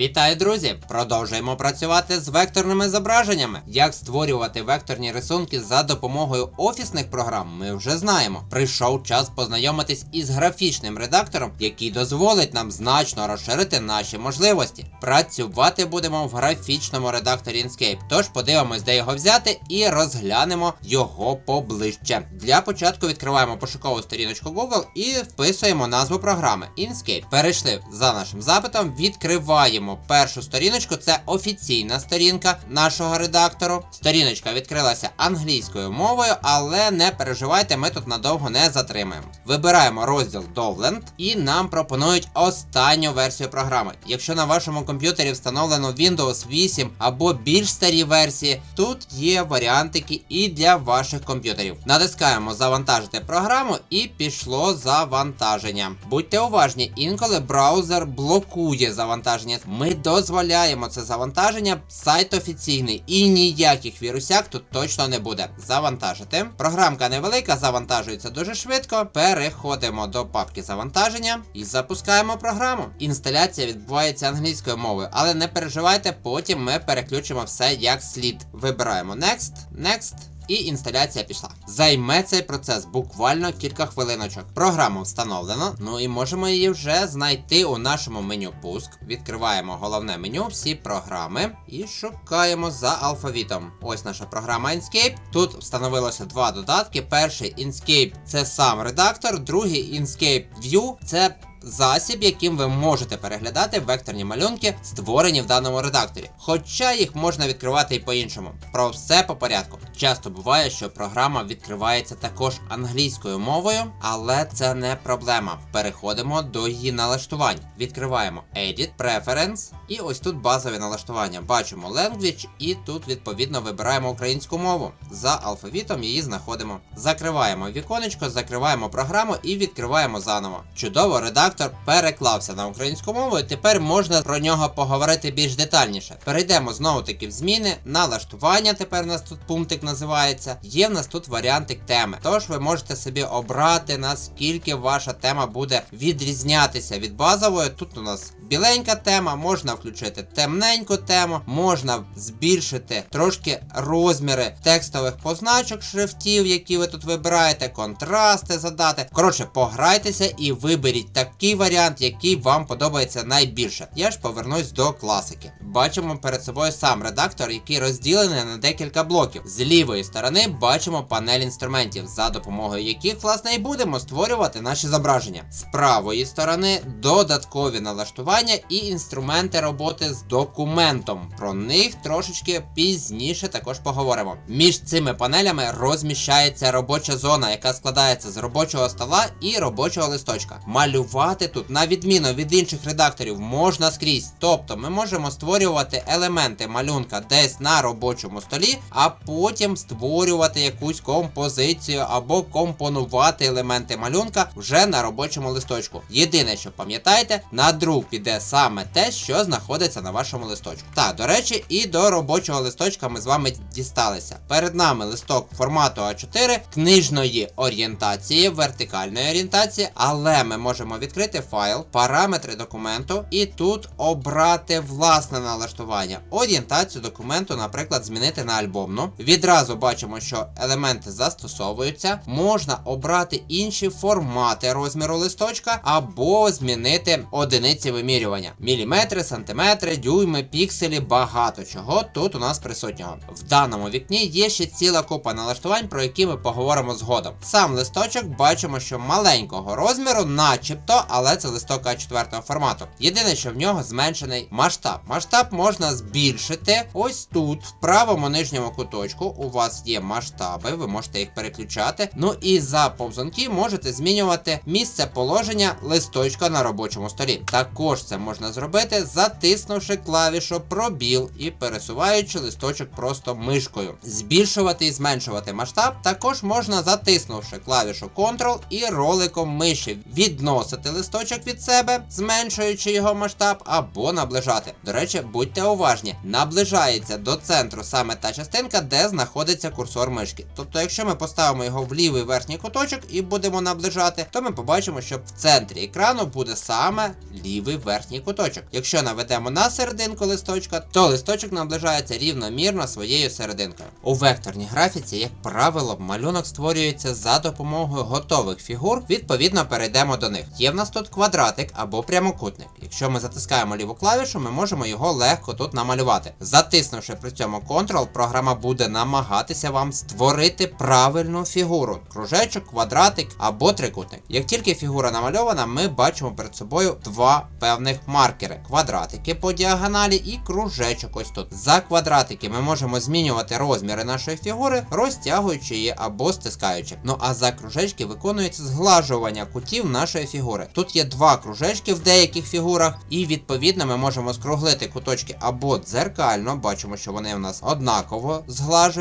Вітаю, друзі! Продовжуємо працювати з векторними зображеннями. Як створювати векторні рисунки за допомогою офісних програм, ми вже знаємо. Прийшов час познайомитись із графічним редактором, який дозволить нам значно розширити наші можливості. Працювати будемо в графічному редакторі Inkscape. Тож подивимось, де його взяти, і розглянемо його поближче. Для початку відкриваємо пошукову сторіночку Google і вписуємо назву програми Inkscape. Перейшли за нашим запитом, відкриваємо першу сторіночку. Це офіційна сторінка нашого редактору. Сторіночка відкрилася англійською мовою, але не переживайте, ми тут надовго не затримаємо. Вибираємо розділ Dovland і нам пропонують останню версію програми. Якщо на вашому комп'ютері встановлено Windows 8 або більш старі версії, тут є варіантики і для ваших комп'ютерів. Натискаємо завантажити програму і пішло завантаження. Будьте уважні, інколи браузер блокує завантаження. Ми дозволяємо це завантаження, сайт офіційний і ніяких вірусяк тут точно не буде. Завантажити. Програмка невелика, завантажується дуже швидко. Переходимо до папки завантаження і запускаємо програму. Інсталяція відбувається англійською мовою, але не переживайте, потім ми переключимо все як слід. Вибираємо Next, Next. І інсталяція пішла. Займе цей процес буквально кілька хвилиночок. Програму встановлено, ну і можемо її вже знайти у нашому меню пуск. Відкриваємо головне меню, всі програми і шукаємо за алфавітом. Ось наша програма Inkscape. Тут встановилося два додатки. Перший Inkscape це сам редактор, другий Inkscape View це засіб, яким ви можете переглядати векторні малюнки, створені в даному редакторі. Хоча їх можна відкривати і по-іншому. Про все по порядку. Часто буває, що програма відкривається також англійською мовою, але це не проблема. Переходимо до її налаштувань. Відкриваємо Edit, Preference, і ось тут базові налаштування. Бачимо Language, і тут відповідно вибираємо українську мову. За алфавітом її знаходимо. Закриваємо віконечко, закриваємо програму і відкриваємо заново. Чудово, редактор переклався на українську мову, і тепер можна про нього поговорити більш детальніше. Перейдемо знову таки в зміни, налаштування. Тепер у нас тут пунктик називається. Є в нас тут варіантик теми. Тож ви можете собі обрати, наскільки ваша тема буде відрізнятися від базової. Тут у нас біленька тема, можна включити темненьку тему, можна збільшити трошки розміри текстових позначок шрифтів, які ви тут вибираєте, контрасти задати. Коротше, пограйтеся і виберіть такий варіант, який вам подобається найбільше. Я ж повернусь до класики. Бачимо перед собою сам редактор, який розділений на декілька блоків. З лівої сторони бачимо панель інструментів, за допомогою яких, власне, і будемо створювати наші зображення. З правої сторони додаткові налаштування і інструменти роботи з документом. Про них трошечки пізніше також поговоримо. Між цими панелями розміщається робоча зона, яка складається з робочого стола і робочого листочка. Малювати тут, на відміну від інших редакторів, можна скрізь. Тобто ми можемо створювати елементи малюнка десь на робочому столі, а потім створювати якусь композицію або компонувати елементи малюнка вже на робочому листочку. Єдине, що пам'ятайте, на друк піде саме те, що знаходиться на вашому листочку. Так, до речі, і до робочого листочка ми з вами дісталися. Перед нами листок формату А4 книжної орієнтації, вертикальної орієнтації, але ми можемо відкрити файл, параметри документу, і тут обрати власне налаштування. Орієнтацію документу, наприклад, змінити на альбомну. Відразу бачимо, що елементи застосовуються. Можна обрати інші формати розміру листочка або змінити одиниці вимірювання. Міліметри, сантиметри, дюйми, пікселі, багато чого тут у нас присутнього. В даному вікні є ще ціла купа налаштувань, про які ми поговоримо згодом. Сам листочок бачимо, що маленького розміру, начебто, але це листок А4 формату. Єдине, що в нього зменшений масштаб. Масштаб можна збільшити. Ось тут, в правому нижньому куточку, у вас є масштаби, ви можете їх переключати. Ну і за повзунки можете змінювати місце положення листочка на робочому столі. Також це можна зробити, затиснувши клавішу пробіл і пересуваючи листочок просто мишкою. Збільшувати і зменшувати масштаб також можна затиснувши клавішу Ctrl і роликом миші відносити листочок від себе, зменшуючи його масштаб, або наближати. До речі, будьте уважні, наближається до центру саме та частинка, де знаходиться знаходиться курсор мишки. Тобто, якщо ми поставимо його в лівий верхній куточок і будемо наближати, то ми побачимо, що в центрі екрану буде саме лівий верхній куточок. Якщо наведемо на серединку листочка, то листочок наближається рівномірно своєю серединкою. У векторній графіці, як правило, малюнок створюється за допомогою готових фігур. Відповідно, перейдемо до них. Є в нас тут квадратик або прямокутник. Якщо ми затискаємо ліву клавішу, ми можемо його легко тут намалювати. Затиснувши при цьому Ctrl, програма буде намагатися вам створити правильну фігуру: кружечок, квадратик або трикутник. Як тільки фігура намальована, ми бачимо перед собою два певних маркери: квадратики по діагоналі і кружечок. Ось тут. За квадратики ми можемо змінювати розміри нашої фігури, розтягуючи її або стискаючи. Ну а за кружечки виконується зглажування кутів нашої фігури. Тут є два кружечки в деяких фігурах, і відповідно ми можемо скруглити куточки або дзеркально, бачимо, що вони у нас однаково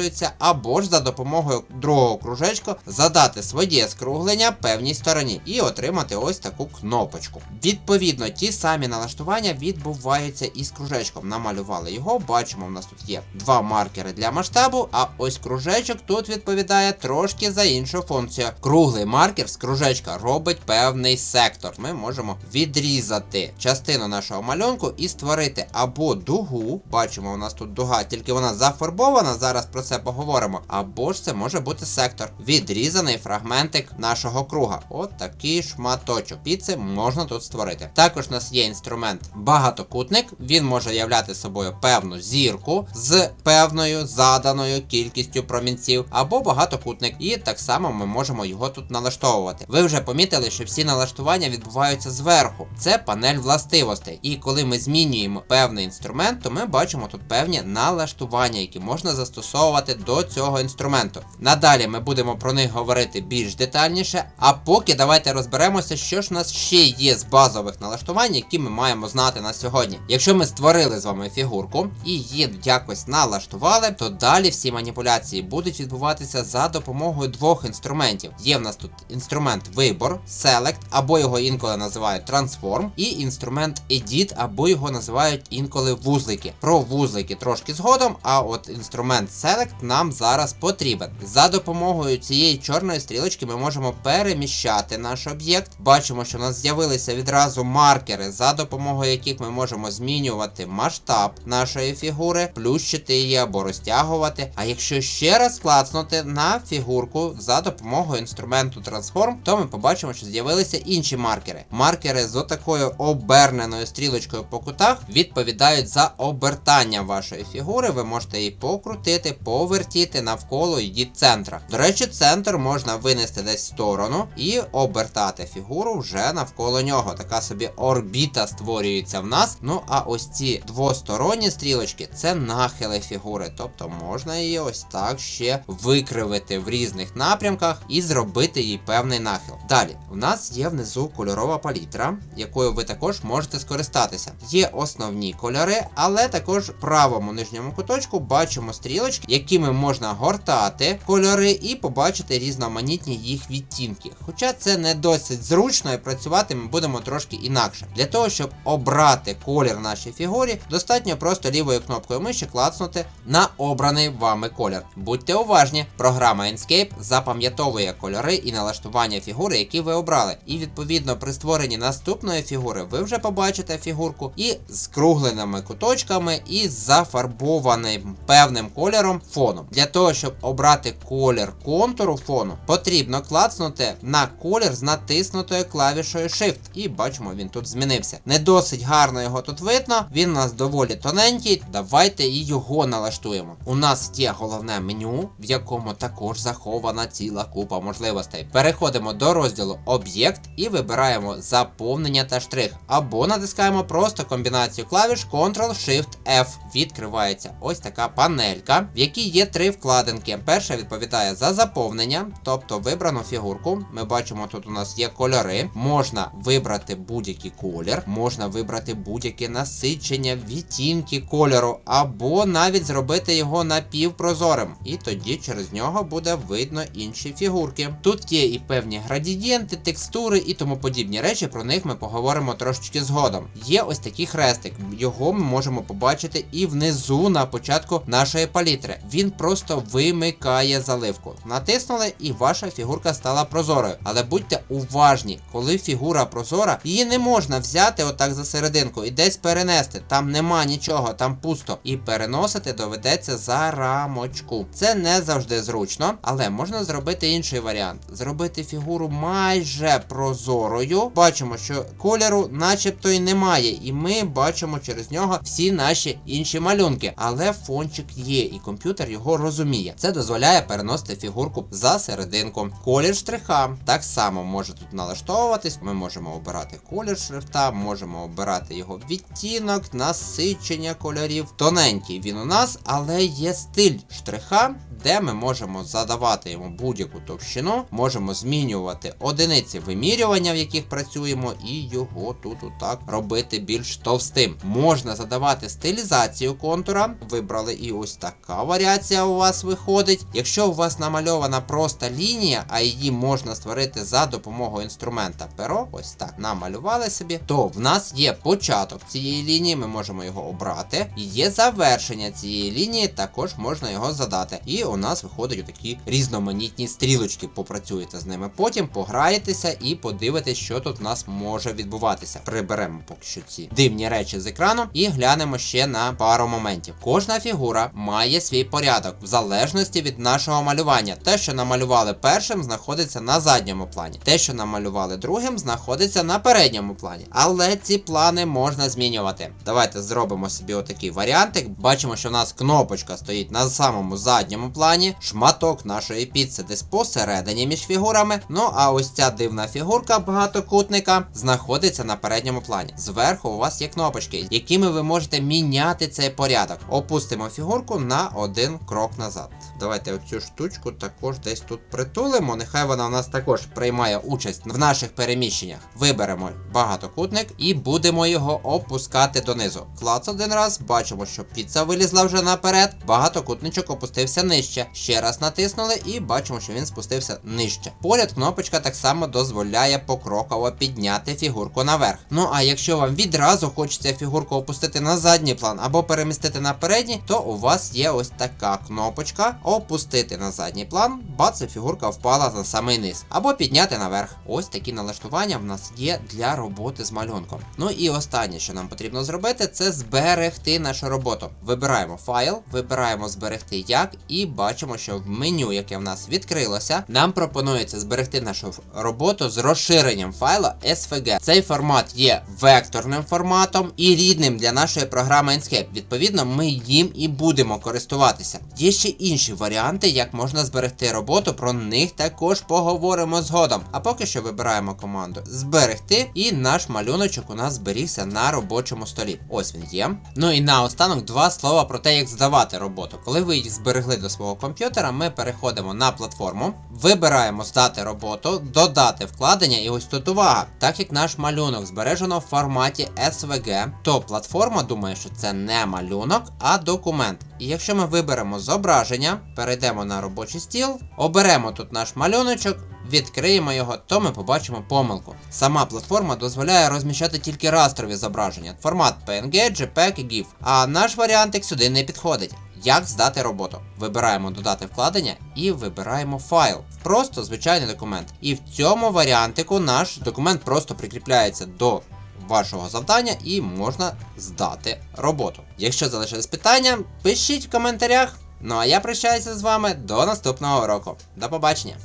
зглажуються, або ж за допомогою другого кружечка задати своє скруглення певній стороні і отримати ось таку кнопочку. Відповідно, ті самі налаштування відбуваються і з кружечком. Намалювали його, бачимо, у нас тут є два маркери для масштабу, а ось кружечок тут відповідає трошки за іншу функцію. Круглий маркер з кружечка робить певний сектор. Ми можемо відрізати частину нашого малюнку і створити або дугу. Бачимо, у нас тут дуга, тільки вона зафарбована. Зараз про це поговоримо. Або ж це може бути сектор. Відрізаний фрагментик нашого круга. От такий шматочок. І це можна тут створити. Також у нас є інструмент багатокутник. Він може являти собою певну зірку з певною заданою кількістю промінців, або багатокутник. І так само ми можемо його тут налаштовувати. Ви вже помітили, що всі налаштування відбуваються зверху. Це панель властивостей. І коли ми змінюємо певний інструмент, то ми бачимо тут певні налаштування, які можна застосовувати до цього інструменту. Надалі ми будемо про них говорити більш детальніше. А поки давайте розберемося, що ж у нас ще є з базових налаштувань, які ми маємо знати на сьогодні. Якщо ми створили з вами фігурку і її якось налаштували, то далі всі маніпуляції будуть відбуватися за допомогою двох інструментів. Є в нас тут інструмент вибор, Select, або його інколи називають Transform, і інструмент Edit, або його називають інколи вузлики. Про вузлики трошки згодом, а от інструмент Select нам зараз потрібен. За допомогою цієї чорної стрілочки ми можемо переміщати наш об'єкт. Бачимо, що у нас з'явилися відразу маркери, за допомогою яких ми можемо змінювати масштаб нашої фігури, плющити її або розтягувати. А якщо ще раз клацнути на фігурку за допомогою інструменту Transform, то ми побачимо, що з'явилися інші маркери. Маркери з отакою оберненою стрілочкою по кутах відповідають за обертання вашої фігури. Ви можете її покрутити, повертіти навколо її центра. До речі, центр можна винести десь в сторону і обертати фігуру вже навколо нього. Така собі орбіта створюється в нас. Ну а ось ці двосторонні стрілочки це нахили фігури. Тобто можна її ось так ще викривити в різних напрямках і зробити їй певний нахил. Далі, в нас є внизу кольорова палітра, якою ви також можете скористатися. Є основні кольори, але також в правому нижньому куточку бачимо стрілочки, якими можна гортати кольори і побачити різноманітні їх відтінки. Хоча це не досить зручно і працювати ми будемо трошки інакше. Для того, щоб обрати колір нашій фігурі, достатньо просто лівою кнопкою миші клацнути на обраний вами колір. Будьте уважні, програма Inkscape запам'ятовує кольори і налаштування фігури, які ви обрали. І відповідно при створенні наступної фігури ви вже побачите фігурку і з кругленими куточками, і зафарбованим певним кольором фоном. Для того, щоб обрати колір контуру фону, потрібно клацнути на колір з натиснутою клавішою Shift. І бачимо, він тут змінився. Не досить гарно його тут видно, він у нас доволі тоненький. Давайте і його налаштуємо. У нас є головне меню, в якому також захована ціла купа можливостей. Переходимо до розділу Об'єкт і вибираємо заповнення та штрих. Або натискаємо просто комбінацію клавіш Ctrl-Shift-F. Відкривається ось така панелька, в якій є три вкладинки. Перша відповідає за заповнення, тобто вибрану фігурку. Ми бачимо, тут у нас є кольори. Можна вибрати будь-який колір, можна вибрати будь-яке насичення, відтінки кольору, або навіть зробити його напівпрозорим. І тоді через нього буде видно інші фігурки. Тут є і певні градієнти, текстури і тому подібні речі. Про них ми поговоримо трошечки згодом. Є ось такий хрестик, його ми можемо побачити і внизу на початку нашої палітри. Він просто вимикає заливку. Натиснули, і ваша фігурка стала прозорою. Але будьте уважні, коли фігура прозора, її не можна взяти отак за серединку і десь перенести. Там нема нічого, там пусто. І переносити доведеться за рамочку. Це не завжди зручно, але можна зробити інший варіант: зробити фігуру майже прозорою. Бачимо, що кольору начебто і немає, і ми бачимо через нього всі наші інші малюнки. Але фончик є, і комп'ютер його розуміє. Це дозволяє переносити фігурку за серединку. Колір штриха так само може тут налаштовуватись. Ми можемо обирати колір шрифта, можемо обирати його відтінок, насичення кольорів. Тоненький він у нас, але є стиль штриха, де ми можемо задавати йому будь-яку товщину, можемо змінювати одиниці вимірювання, в яких працюємо, і його тут отак робити більш товстим. Можна задавати стилізацію контура. Вибрали і ось така варіація у вас виходить. Якщо у вас намальована проста лінія, а її можна створити за допомогою інструмента перо, ось так намалювали собі, то в нас є початок цієї лінії, ми можемо його обрати. І є завершення цієї лінії, також можна його задати. І у нас виходять такі різноманітні стрілочки. Попрацюєте з ними потім, пограєтеся і подивитесь, що тут в нас може відбуватися. Приберемо поки що ці дивні речі з екрану і глянемо ще на пару моментів. Кожна фігура має свій порядок в залежності від нашого малювання. Те, що намалювали першим, знаходиться на задньому плані. Те, що намалювали другим, знаходиться на передньому плані. Але ці плани можна змінювати. Давайте зробимо собі отакий варіантик. Бачимо, що в нас кнопочка стоїть на самому задньому плані, шматок нашої піци десь посередині між фігурами. Ну а ось ця дивна фігурка багатокутника знаходиться на передньому плані. Зверху у вас є кнопочки, якими ви можете міняти цей порядок. Опустимо фігурку на один крок назад. Давайте оцю штучку також десь тут притулимо. Нехай вона у нас також приймає участь в наших переміщеннях. Виберемо багатокутник і будемо його опускати донизу. Клац один раз, бачимо, що піца вилізла вже наперед. Багатокутничок опустився нижче. Ще раз натиснули і бачимо, що він спустився нижче. Поряд кнопочка так само дозволяє покроково підняти фігурку наверх. Ну а якщо вам відразу хочеться фігурку опустити на задній план або перемістити на передній, то у вас є ось така кнопочка опустити на задній план, бац, і фігурка впала на самий низ. Або підняти наверх. Ось такі налаштування в нас є для роботи з малюнком. Ну і останнє, що нам потрібно зробити, це зберегти нашу роботу. Вибираємо файл, вибираємо зберегти як, і бачимо, що в меню, яке в нас відкрилося, нам пропонується зберегти нашу роботу з розширенням файла SVG. Цей формат є векторним форматом і рідним для нашої програми Enscape. Відповідно, ми їм і будемо користуватися. Є ще інші варіанти, як можна зберегти роботу, про них також поговоримо згодом. А поки що вибираємо команду зберегти, і наш малюночок у нас зберігся на робочому столі. Ось він є. Ну і наостанок два слова про те, як здавати роботу. Коли ви їх зберегли до свого комп'ютера, ми переходимо на платформу, вибираємо здати роботу, додати вкладення, і ось тут увага. Так як наш малюнок збережено в форматі SVG, то платформа думає, що це не малюнок, а документ. І якщо ми виберемо зображення, перейдемо на робочий стіл, оберемо тут наш малюночок. Відкриємо його, то ми побачимо помилку. Сама платформа дозволяє розміщати тільки растрові зображення, формат PNG, JPEG і GIF. А наш варіантик сюди не підходить. Як здати роботу? Вибираємо додати вкладення і вибираємо файл. Просто звичайний документ. І в цьому варіантику наш документ просто прикріпляється до вашого завдання і можна здати роботу. Якщо залишились питання, пишіть в коментарях. Ну а я прощаюся з вами до наступного уроку. До побачення!